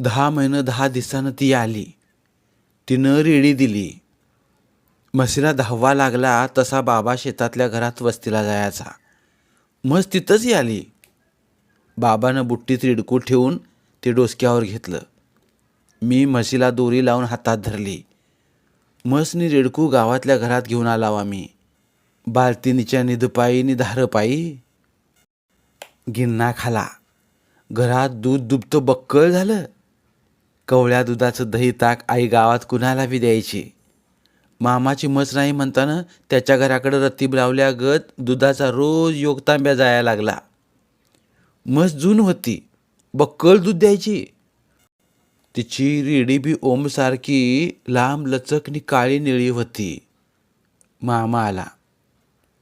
दहा महिनं दहा दिवसानं ती आली. तिनं रेडी दिली. म्हशीला दहावा लागला तसा बाबा शेतातल्या घरात वस्तीला जायचा. म्हस तिथंच आली. बाबानं बुट्टीत रिडकू ठेवून ते डोसक्यावर घेतलं. मी म्हशीला दोरी लावून हातात धरली. म्हसनी रेडकू गावातल्या घरात घेऊन आलाव मी बालतिनीच्या निधपायी नि धारपायी गिन्ना खाला. घरात दूध दुबतं बक्कळ झालं. कवळ्या दुधाचं दही ताक आई गावात कुणाला बी द्यायची? मामाची मस नाही म्हणताना त्याच्या घराकडं रत्तीब लावल्यागत दुधाचा रोज योगतांब्या जायला लागला. मस जून होती. बक्कल दूध द्यायची. तिची रेडी बी ओमसारखी लांब लचकनी काळी निळी होती. मामा आला.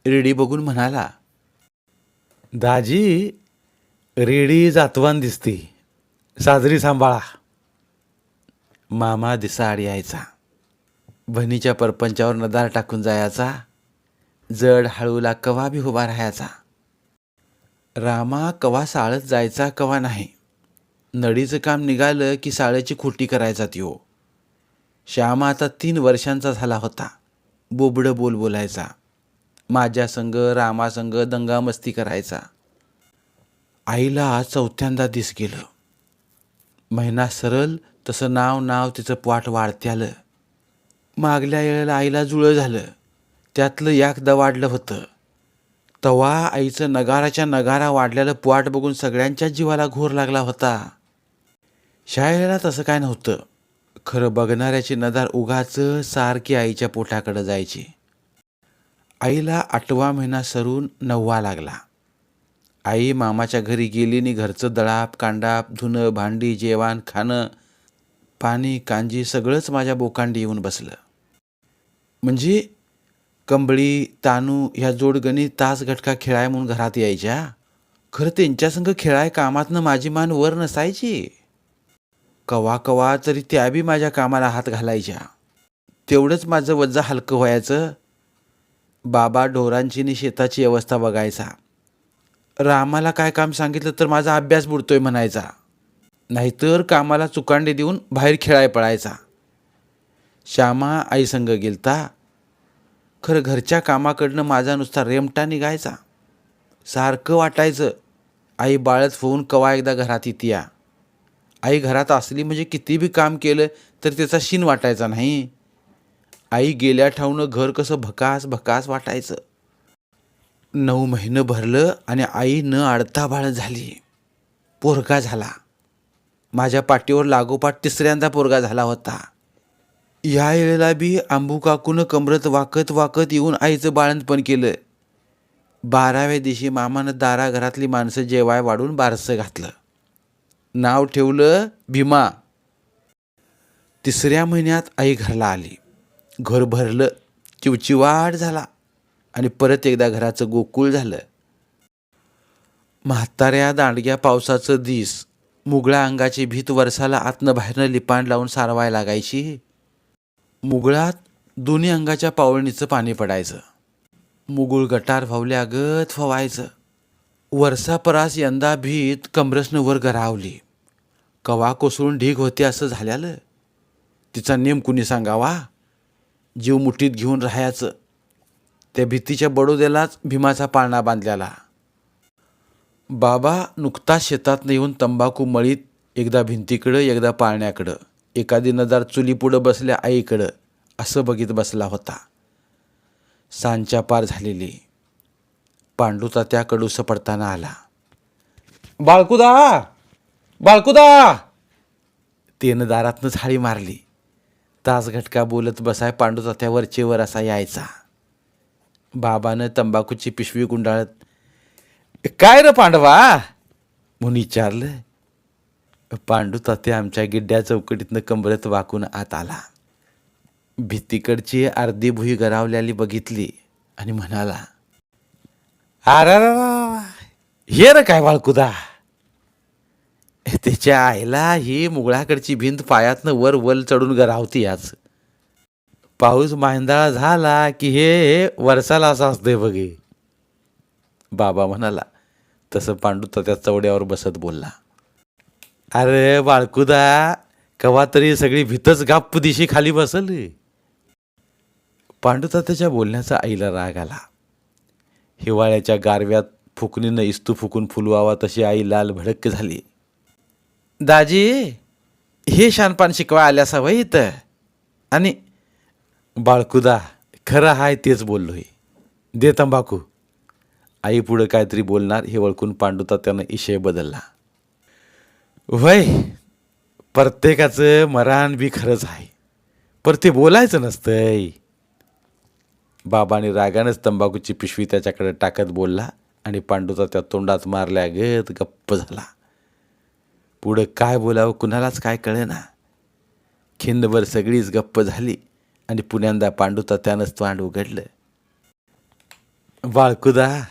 रेडी बघून म्हणाला दाजी रेडी जातवान दिसती. साजरी सांभाळा. मामा दिसाआड यायचा. बहिणीच्या परपंचावर नदार टाकून जायचा. जड हळूला कवा बी उभा राहायचा. रामा कवा साळत जायचा कवा नाही. नडीचं काम निघालं की साळ्याची खोटी करायचा त्यो. श्यामा आता तीन वर्षांचा झाला होता. बोबडं बोल बोलायचा. माझ्या संग रामा संग दंगामस्ती करायचा. आईला चौथ्यांदा दिस गेलं. महिना सरल तसं नाव नाव तिचं पोट आलं मागल्या वेळेला आईला जुळं झालं. त्यातलं एकदा वाढलं होतं. तवा आईचं नगाराच्या नगारा वाढलेलं पोट बघून सगळ्यांच्या जीवाला घोर लागला होता. शाळेला तसं काय नव्हतं. खरं बघणाऱ्याची नदार उगाच सारखी आईच्या पोटाकडं जायची. आईला आठवा महिना सरून नववा लागला. आई मामाच्या घरी गेली नि घरचं दळाप कांडाप धुणं भांडी जेवण खाणं पाणी कांजी सगळंच माझ्या बोकांडी येऊन बसलं. म्हणजे कंबळी तानू ह्या जोडगणी तास घटका खेळाय म्हणून घरात यायच्या? खरं त्यांच्यासंग खेळाय कामातनं माझी मान वर नसायची. कवा कवा तरी त्या बी माझ्या कामाला हात घालायच्या. तेवढंच माझं वज्जा हलकं व्हायचं. बाबा ढोरांची नि शेताची अवस्था बघायचा. रामाला काय काम सांगितलं तर माझा अभ्यास बुडतोय म्हणायचा. नाहीतर कामाला चुकांडे देऊन बाहेर खेळाय पळायचा. श्यामा आईसंग गेलता. खरं घरच्या कामाकडनं माझा नुसता रेमटा निघायचा सारखं वाटायचं आई बाळच होऊन कवा एकदा घरात येते या आई घरात असली म्हणजे किती बी काम केलं तर त्याचा शीन वाटायचा नाही. आई गेल्या ठाऊनं घर कसं भकास भकास वाटायचं. नऊ महिनं भरलं आणि आई न अडता बाळ झाली. पोरगा झाला. माझ्या पाठीवर लागोपाठ तिसऱ्यांदा पोरगा झाला होता. या वेळेला बी आंबू काकूनं कमरत वाकत वाकत येऊन आईचं बाळंतपण केलं. बाराव्या दिवशी मामानं दारा घरातली माणसं जेवाय वाढून बारसं घातलं. नाव ठेवलं भीमा. तिसऱ्या महिन्यात आई घरला आली. घर भरलं चिवचिवाट झाला. आणि परत एकदा घराचं गोकुळ झालं. म्हाताऱ्या दांडग्या पावसाचं दिस मुगळा अंगाची भीत वर्षाला आतनं बाहेरनं लिपाण लावून सारवाय लागायची. मुगळात दोन्ही अंगाच्या पावळणीचं पाणी पडायचं. मुगुळ गटार फावल्यागत फवायचं वर्षापरास यंदा भीत कमरसनं वर गरावली. कवा कोसळून ढीग होते असं झाल्यालं. तिचा नेम कुणी सांगावा? जीव मुठीत घेऊन राहायचं. त्या भीतीच्या बडोद्यालाच भीमाचा पाळणा बांधलेला. बाबा नुकताच शेतात येऊन तंबाखू मळीत एकदा भिंतीकडं एकदा पाळण्याकडं एखादी नदार चुलीपुढं बसल्या आईकडं असं बघित बसला होता. सांच्या पार झालेली. पांडुता त्या कडूस पडताना आला. बाळकुदा! बाळकुदा! त्यानं दारातनं झाडी मारली. तास घटका बोलत बसाय पांडुता त्या वरचेवर असा यायचा. बाबानं तंबाखूची पिशवी गुंडाळत काय र पांडवा? म्हणून विचारलं. पांडू तात्या आमच्या गिड्ड्या चौकटीतनं कंबरत वाकून आत आला. भीतीकडची अर्धी भुई गरावल्याली बघितली आणि म्हणाला अरे हे र काय बाळकुदा. त्याच्या आईला ही मुगळाकडची भिंत पायातनं वर वल चढून गरावती आज. पाऊस मांदाळा झाला की हे वर्षाला असं असते बघे बाबा म्हणाला तसं पांडू त्या चवड्यावर बसत बोलला. अरे बाळकुदा कवा तरी सगळी भीतच गाप्प दिशी खाली बसल पांडू त्याच्या बोलण्याचा आईला राग आला. हिवाळ्याच्या गारव्यात फुकणीनं इस्तू फुकून फुलवावा तशी आई लाल भडक्क झाली. दाजी हे शानपान शिकवा आल्या सवय इथं. आणि बाळकुदा खरं हाय तेच बोललो हे दे तंबाखू. आई पुढं काहीतरी बोलणार हे ओळखून पांडुता त्यानं इशय बदलला. वय प्रत्येकाचं मरण बी खरंच आहे पर ते बोलायचं नसतंय. बाबाने रागानंच तंबाखूची पिशवी त्याच्याकडे टाकत बोलला आणि पांडूचा त्या तोंडात मारल्या गत गप्प झाला. पुढं काय बोलावं कुणालाच काय कळेना. खिंदभर सगळीच गप्प झाली. आणि पुण्यांदा पांडुता त्यानंच तोंड उघडलं. बाळकुदा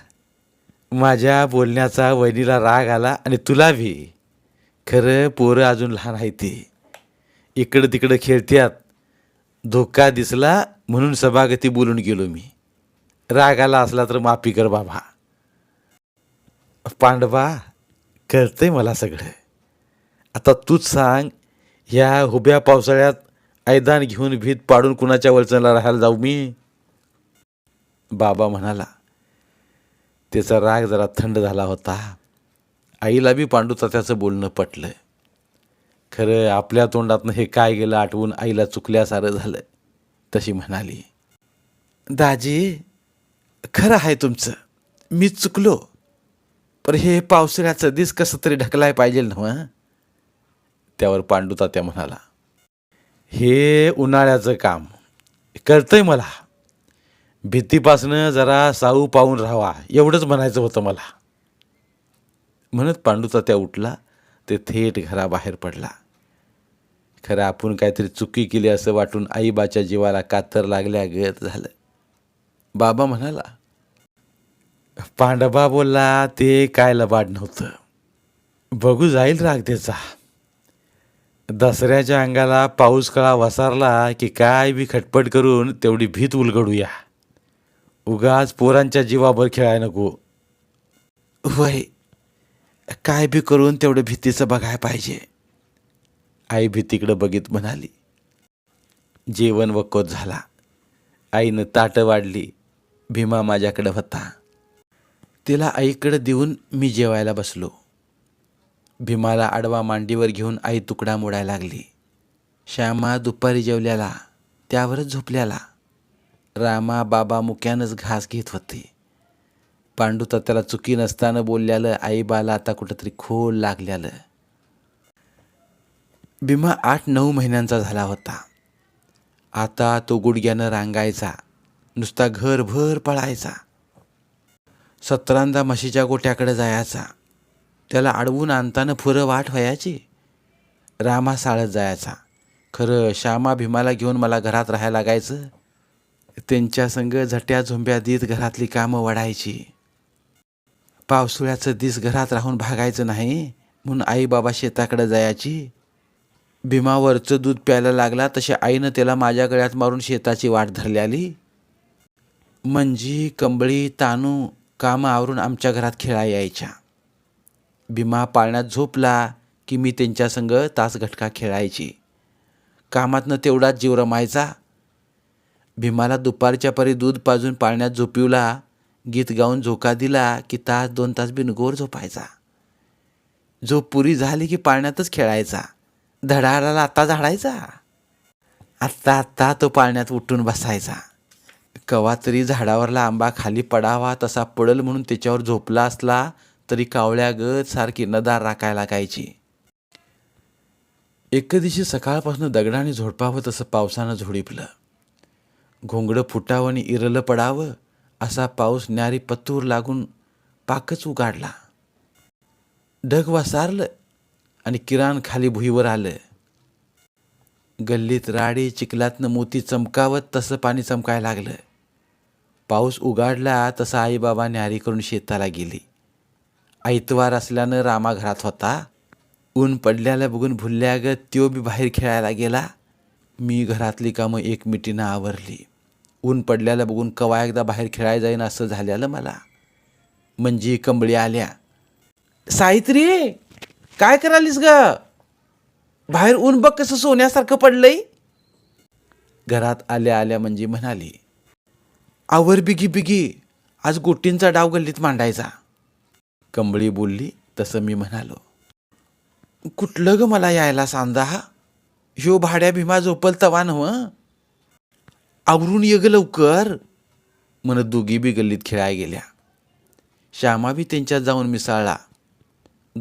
माझ्या बोलण्याचा वहिनीला राग आला आणि तुला बी खरं पोरं अजून लहान आहे ते. इकडं तिकडं खेळत्यात. धोका दिसला म्हणून सभागती बोलून गेलो मी. राग आला असला तर माफी कर बाबा. पांडवा कळतंय मला सगळं. आता तूच सांग ह्या हुब्या पावसाळ्यात ऐदान घेऊन भीत पाडून कुणाच्या वलचणला राहायला जाऊ मी? बाबा म्हणाला त्याचा राग जरा थंड झाला होता. आईला बी पांडू त्याचं बोलणं पटलं खरं आपल्या तोंडातनं हे काय गेलं आठवून आईला चुकल्यासारं झालं तशी म्हणाली. दाजी खरं आहे तुमचं. मी चुकलो. पर हे पावसाळ्याचं दिस कसं तरी ढकलाय पाहिजे ना त्यावर पांडू तात्या म्हणाला हे उन्हाळ्याचं काम. कळतंय मला. भीतीपासनं जरा साऊ पाहून राहावा एवढंच म्हणायचं होतं मला. म्हणत पांडूचा त्या उठला ते थेट घराबाहेर पडला. खरं आपण काहीतरी चुकी केली असं वाटून आईबाच्या जीवाला कातर लागल्या गत झालं. बाबा म्हणाला पांडबा बोलला ते काय लबाड नव्हतं. बघू जाईल राग त्याचा. दसऱ्याच्या अंगाला पाऊस कळा वसारला की काय बी खटपट करून तेवढी भीत उलगडूया. उगाच पोरांच्या जीवावर खेळाय नको. वय काय बी करून तेवढं भीतीचं बघाय पाहिजे. आई भीतीकडं बघित म्हणाली. जेवण वकोत झाला. आईनं ताटं वाढली. भीमा माझ्याकडं होता. तिला आईकडं देऊन मी जेवायला बसलो. भीमाला आडवा मांडीवर घेऊन आई तुकडा मोडायला लागली. श्यामा दुपारी जेवल्याला त्यावरच झोपल्याला. रामा बाबा मुक्यानंच घास घेत होते. पांडू तर त्याला चुकी नसताना बोलल्यालं आईबाला आता कुठंतरी खोल लागल्यालं. भीमा आठ नऊ महिन्यांचा झाला होता. आता तो गुडघ्यानं रांगायचा नुसता घरभर पळायचा. सतरांदा म्हशीच्या गोट्याकडे जायचा. त्याला अडवून आणताना फुरं वाट व्हायची. रामा साळत जायचा. खरं श्यामा भीमाला घेऊन मला घरात राहायला लागायचं. त्यांच्या संग झट्या झुंब्या देत घरातली कामं वाढायची. पावसाळ्याचं दिस घरात राहून भागायचं नाही म्हणून आई बाबा शेताकडे जायची. भीमावरचं दूध प्यायला लागला तशी आईनं त्याला माझ्या गळ्यात मारून शेताची वाट आली. मंजी कंबळी तानू कामं आवरून आमच्या घरात खेळा यायच्या. भीमा पाळण्यात झोपला की मी त्यांच्या संग तास घटका खेळायची. कामातनं तेवढाच जीव रमायचा. भीमाला दुपारच्या परी दूध पाजून पाळण्यात झोपिवला गीत गाऊन झोका दिला की तास दोन तास बिनगोर झोपायचा. झोप पुरी झाली की पाळण्यातच खेळायचा. धडाडाला आत्ता झाडायचा. आत्ता आत्ता तो पाळण्यात उठून बसायचा. कवा तरी झाडावरला आंबा खाली पडावा तसा पडल म्हणून त्याच्यावर झोपला असला तरी कावळ्यागत सारखी नदार राखायला लागायची. एके दिवशी सकाळपासून दगडाने झोडपावं तसं पावसानं झोडीपलं. घोंगडं फुटावं आणि इरलं पडावं असा पाऊस न्यारी पत्तूर लागून पाकच उगाडला ढग वासारलं आणि किराण खाली भुईवर आलं. गल्लीत राडी चिखलातनं मोती चमकावत तसं पाणी चमकायला लागलं. पाऊस उगाडला तसं आईबाबा न्यारी करून शेताला गेली. ऐतवार असल्यानं रामा घरात होता. ऊन पडल्याला बघून भुलल्यागत त्यो बी बाहेर खेळायला गेला. मी घरातली कामं एकमिटीनं आवरली. ऊन पडल्याला बघून कवा एकदा बाहेर खेळायला जाईन असं झालेलं मला. म्हणजे कंबळी आल्या. सावित्री काय करालीस ग? बाहेर ऊन बघ कसं सोन्यासारखं पडलंय. घरात आल्या आल्या म्हणजे म्हणाली आवर बिगी बिगी आज गोटींचा डाव गल्लीत मांडायचा. कंबळी बोलली तसं मी म्हणालो कुठलं ग मला यायला सांदा ह्यो भाड्या भीमा झोपल तवा नव आवरून ये ग लवकर. म्हणत दोघी बी गल्लीत खेळाय गेल्या. श्यामा बी त्यांच्यात जाऊन मिसाळला.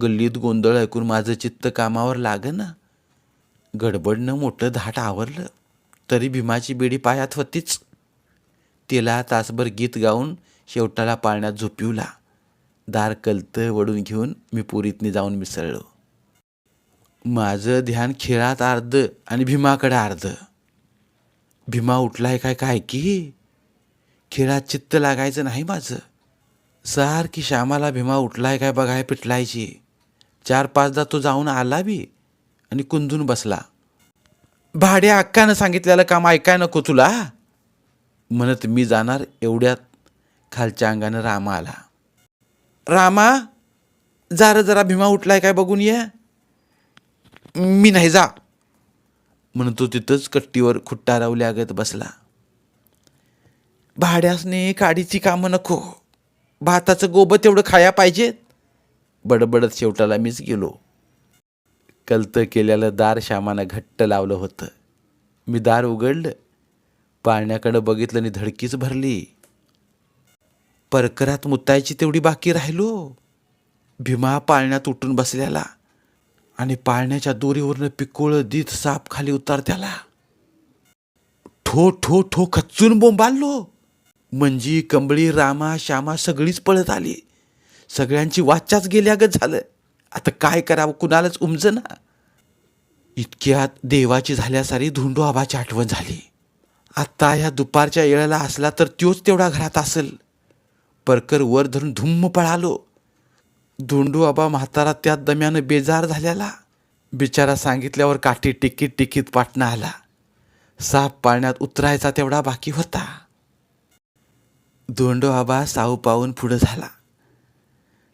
गल्लीत गोंधळ ऐकून माझं चित्त कामावर लाग ना गडबडनं मोठं धाट आवरलं तरी भीमाची बेडी पायात होतीच. तिला तासभर गीत गाऊन शेवटाला पाळण्यात झोपिवला. दार कलतं वडून घेऊन मी पुरीतनी जाऊन मिसळलो. माझं ध्यान खेळात अर्ध आणि भीमाकडे अर्ध भीमा उठलाय काय काय की? खेळात चित्त लागायचं नाही माझं. सारखी श्यामाला भीमा उठलाय काय बघाय पिटलायची. चार पाचदा तो जाऊन आला बी आणि कुंजून बसला. भाड्या अक्कानं सांगितलेलं काम ऐकाय नको तुला. म्हणत मी जाणार एवढ्यात खालच्या अंगानं रामा आला रामा जरा जरा भीमा उठलाय काय बघून ये. मी नाही जा. म्हणून तो तिथंच कट्टीवर खुट्टा रावल्यागत बसला. भाड्यासने काडीची कामं नको. भाताचं गोबं तेवढं खाया पाहिजेत. बडबडत शेवटाला मीच गेलो. कलतं केलेलं दार श्यामानं घट्ट लावलं होतं. मी दार उघडलं. पाळण्याकडं बघितलं आणि धडकीच भरली. परकरात मुतायची तेवढी बाकी राहिलो. भीमा पाळण्यात उठून बसलेला आणि पाळण्याच्या दोरीवरनं पिकोळं दीत साप खाली उतार त्याला ठो ठो ठो खच्चून बोंबाललो. मंजी कंबळी रामा श्यामा सगळीच पळत आली. सगळ्यांची वाचाच गेल्यागत झालं. आता काय करावं कुणालाच उमज ना इतक्यात देवाची झाल्यासारी धुंडू आबाची आठवण झाली. आत्ता ह्या दुपारच्या येळेला असला तर त्योच तेवढा घरात असेल. परकर वर धरून धुम्म पळालो. धोंडू आबा म्हातारा त्या दम्यानं बेजार झालेला बिचारा सांगितल्यावर काठी टिकीत टिकीत पाटणा आला. साप पाळण्यात उतरायचा तेवढा बाकी होता. धोंडो आबा साऊ पाहून पुढं झाला.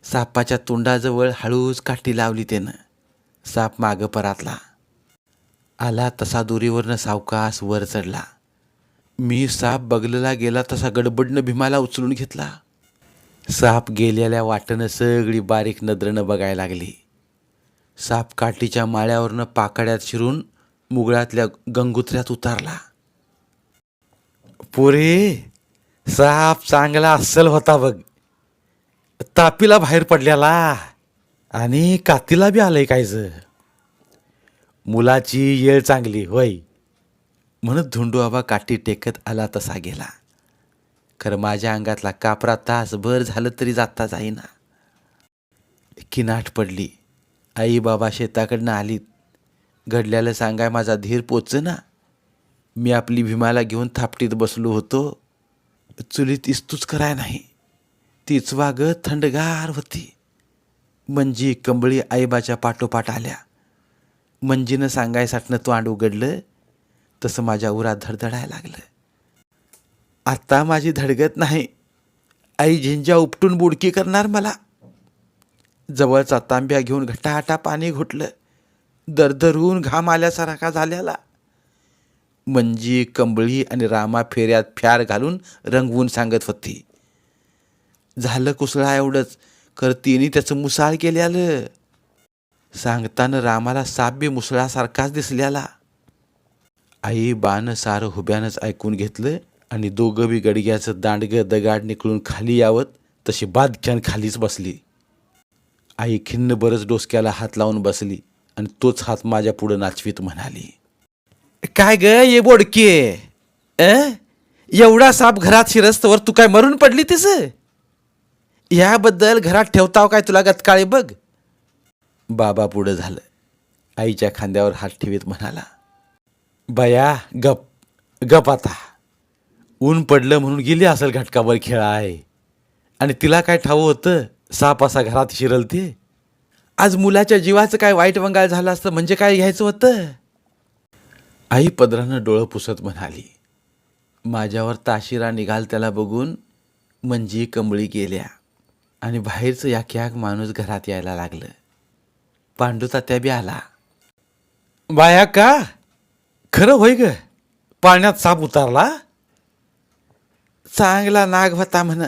सापाच्या तोंडाजवळ हळूच काठी लावली त्यानं. साप मागं परातला. आला तसा दोरीवरनं सावकास वर चढला. मी साप बगलला गेला तसा गडबडनं भीमाला उचलून घेतला. साप गेलेल्या वाटेनं सगळी बारीक नद्रनं बघायला लागली. साप काठीच्या माळ्यावरनं पाकड्यात शिरून मुगळातल्या गंगुत्र्यात उतारला. पुरे साप चांगला अस्सल होता बघ. तापीला बाहेर पडल्याला आणि कातीला बी आलंय कायचं मुलाची येळ चांगली होय. म्हणत धुंडू आबा काठी टेकत आला तसा गेला. खरं माझ्या अंगातला कापरा तासभर झालं तरी जाता जाईना किनाट पडली. आई बाबा शेताकडनं आलीत. घडल्याला सांगाय माझा धीर पोच ना मी आपली भीमाला घेऊन थापटीत बसलो होतो. चुलीत इस्तूच कराय नाही. तीच वाग थंडगार होती. मंजी कंबळी आईबाच्या पाठोपाठ आल्या. मंजीनं सांगायसाठनं तोंड उघडलं. तसं माझ्या उरात धडधडायला लागलं. आत्ता माझी धडगत नाही. आई झिंजा उपटून बुडकी करणार मला. जवळचा तांब्या घेऊन घटाहटा पाणी घुटलं. दरदरहून घाम आल्यासारखा झाल्याला. मंजी कंबळी आणि रामा फेऱ्यात फ्यार घालून रंगवून सांगत होती. झालं कुसळा एवढंच कर तिने त्याचं मुसाळ केल्यालं. सांगताना रामाला साब्य मुसळासारखाच दिसल्याला. आई बाण सारं हुब्यानंच ऐकून घेतलं. आणि दोघं बी गडग्याचं दांडगं दगाड निकळून खाली यावत तशी बादख्यान खालीच बसली. आई खिन्न बरंच डोसक्याला हात लावून बसली आणि तोच हात माझ्या पुढं नाचवीत म्हणाली. काय ग ये बोडकी? अ? एवढा साप घरात शिरस्तवर तू काय मरून पडली तिस? याबद्दल घरात ठेवताव काय तुला गतकाळी बघ. बाबा पुढं झालं. आईच्या खांद्यावर हात ठेवीत म्हणाला बया गप गप आता. ऊन पडलं म्हणून गेली असेल घटकावर आहे आणि तिला काय ठावं होतं? साप असा घरात शिरल ते आज मुलाच्या जीवाचं काय वाईट वंगाळ झालं असतं म्हणजे काय घ्यायचं होतं? आई पदरानं डोळं पुसत म्हणाली माझ्यावर ताशिरा निघाल त्याला बघून मंजी कंबळी गेल्या आणि बाहेरचं याक माणूस घरात यायला लागलं. पांडू तात्या बी आला. बाया का? खरं होय ग. पाण्यात साप उतारला? चांगला नाग होता म्हण.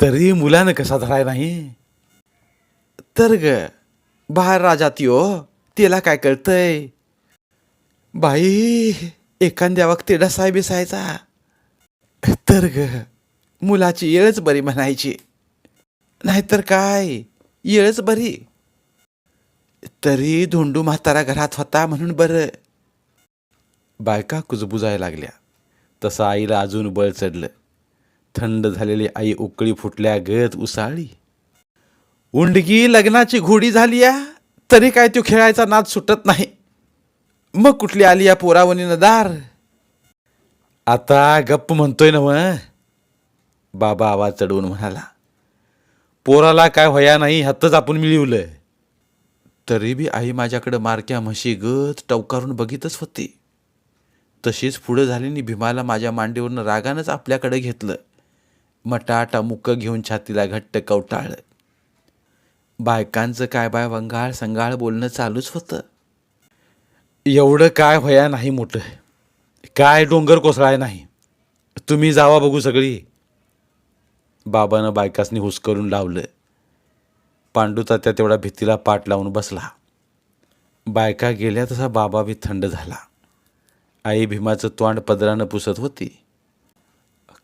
तरी मुलानं कसा धराय नाही? तर ग बाहेर राजा त्यो त्याला काय कळतंय? बाई एखाद्या वक्ती डसाय बिसायचा. तर ग मुलाची येळच बरी म्हणायची. नाहीतर काय येळच बरी. तरी धोंडू म्हातारा घरात होता म्हणून बरं. बायका कुजबुजायला लागल्या. तसं आईला अजून बळ चढलं. थंड झालेली आई उकळी फुटल्या गत उसाळी उंडगी लग्नाची घोडी झाली या तरी काय तो खेळायचा नाद सुटत नाही. मग कुठली आली या पोरावणीनं दार आता गप्प म्हणतोय ना मग बाबा आवाज चढवून म्हणाला पोराला काय व्हया नाही हातच आपण मिळवलं. तरी बी आई माझ्याकडं मारक्या म्हशी गत टवकारून बघितच होती. तशीच पुढं झालेली भीमाला माझ्या मांडीवरनं रागानंच आपल्याकडे घेतलं. मटाटा मुक्क घेऊन छातीला घट्ट कवटाळलं बायकांचं काय बाय वंगाळ संगाळ बोलणं चालूच होतं. एवढं काय व्हया नाही मोठं. काय डोंगर कोसळाय नाही. तुम्ही जावा बघू सगळी. बाबानं बायकासनी हुसकरून लावलं. पांडूचा त्या तेवढ्या भीतीला पाठ लावून बसला. बायका गेल्या तसा बाबा बी थंड झाला. आई भीमाचं तोंड पदरानं पुसत होती.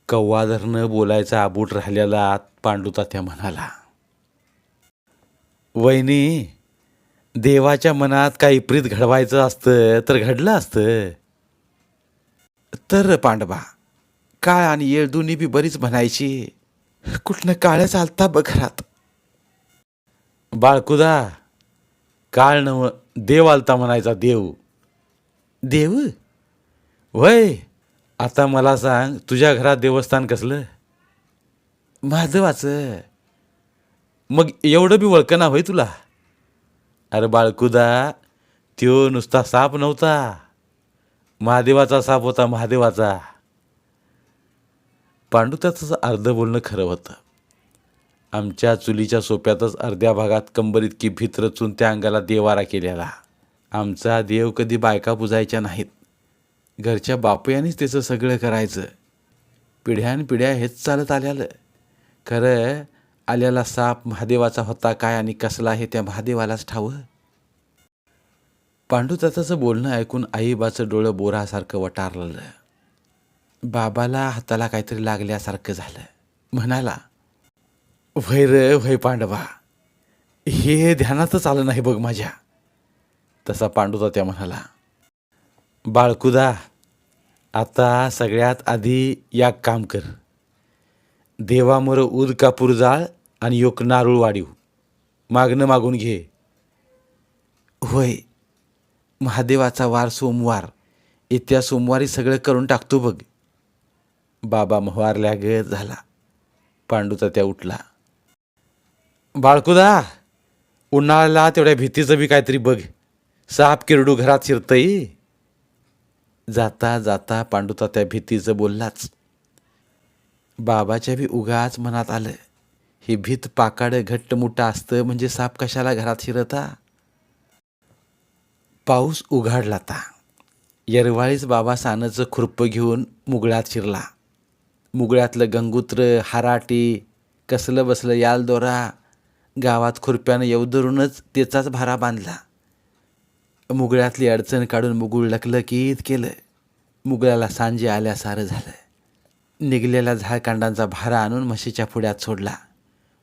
कव्वाधरनं बोलायचा आबूट राहिलेला पांडुतात्या पांडुता त्या म्हणाला वहिनी देवाच्या मनात काही प्रीत घडवायचं असतं तर घडलं असतं. तर पांडवा काळ आणि येळ दोन्ही बी बरीच म्हणायची. कुठनं काळ्या चालता बघ घरात. बाळकुदा काळ नव देव आलता म्हणायचा देव. देव? वय आता मला सांग तुझ्या घरात देवस्थान कसलं? महादेवाचं मग एवढं बी वळकना होय तुला? अरे बाळकुदा त्यो नुसता साप नव्हता. महादेवाचा साप होता महादेवाचा. पांडू त्याचं अर्ध बोलणं खरं होतं. आमच्या चुलीच्या सोप्यातच अर्ध्या भागात कंबरीत की भीत रचून त्या अंगाला देवारा केलेला. आमचा देव कधी बायका पुजायच्या नाहीत. घरच्या बापयानेच त्याचं सगळं करायचं. पिढ्यानपिढ्या हेच चालत आल्यालं खरं आल्याला साप महादेवाचा होता काय आणि कसला हे त्या महादेवालाच ठावं. पांडू बोलणं ऐकून आईबाचं डोळं बोरासारखं वटारलं. बाबाला हाताला काहीतरी लागल्यासारखं झालं. म्हणाला वैर रे व्हय पांडवा. हे ध्यानातच आलं नाही बघ माझ्या. तसा पांडुतात्या म्हणाला बाळकुदा आता सगळ्यात आधी या काम कर. देवामोर उद कापूर जाळ आणि योक नारूळ वाढीव. मागणं मागून घे. होय महादेवाचा वार सोमवार. येत्या सोमवारी सगळं करून टाकतो बघ. बाबा महवारल्या गत झाला. पांडूचा त्या उठला. बाळकुदा उन्हाळ्याला तेवढ्या भीतीचं बी काहीतरी बघ. साप किरडू घरात शिरतई जाता जाता पांडुता त्या भीतीचं बोललाच. बाबाच्या बी उगाच मनात आलं ही भीत पाकाडं घट्ट मोठं असतं म्हणजे साप कशाला घरात शिरता? पाऊस उघाडला ता. येरवाळीच बाबा सानचं खुरपं घेऊन मुगळ्यात शिरला. मुगळ्यातलं गंगूत्र हाराटी कसलं बसलं याल दोरा गावात खुरप्यानं येवदरूनच त्याचाच भारा बांधला. मुगळ्यातली अडचण काढून मुगुळ लकलकीत केलं मुगळ्याला सांजे आल्या सारं झालं निघलेल्या झाडकांडांचा भारा आणून म्हशीच्या पुढ्यात सोडला.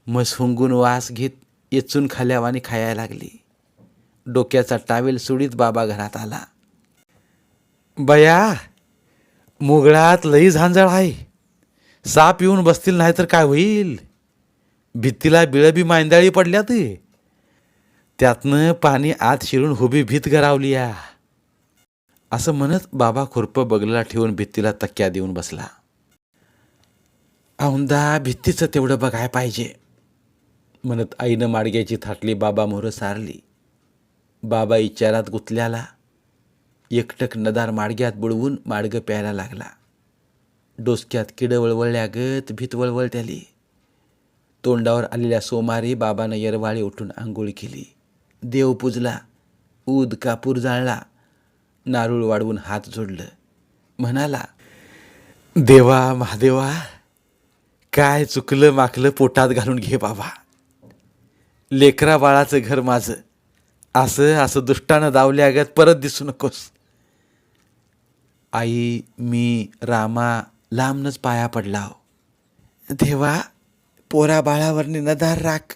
म्हस हुंगून वास घेत येचून खाल्यावानी खायला लागली. डोक्याचा टावेल सुडीत बाबा घरात आला. बया मुगळात लई झांजळ आहे. साप येऊन बसतील नाही तर काय होईल? भित्तीला बिळबी मांदाळी पडल्यात त्यातनं पाणी आत शिरून हुबी भीत गरावली या असं म्हणत बाबा खुरपं बगलला ठेवून भित्तीला तक्क्या देऊन बसला. औंदा भित्तीचं तेवढं बघाय पाहिजे म्हणत आईनं माडग्याची थाटली बाबा मोहरं सारली. बाबा इचारात गुतल्याला एकटक नदार माडग्यात बुडवून माडगं प्यायला लागला. डोसक्यात किड वळवळल्यागत भीत वळवळ त्याली तोंडावर आलेल्या सोमारी बाबानं येरवाळी उठून आंघोळ केली. देव पुजला ऊद कापूर जाळला नारूळ वाढवून हात जोडलं. म्हणाला देवा महादेवा काय चुकलं माकलं पोटात घालून घे बाबा. लेकरा बाळाचं घर माझं. असं असं दुष्टानं दावल्यागत परत दिसू नकोस. आई मी रामा लांबनच पाया पडला हो. देवा पोरा बाळावरनी नदार राख.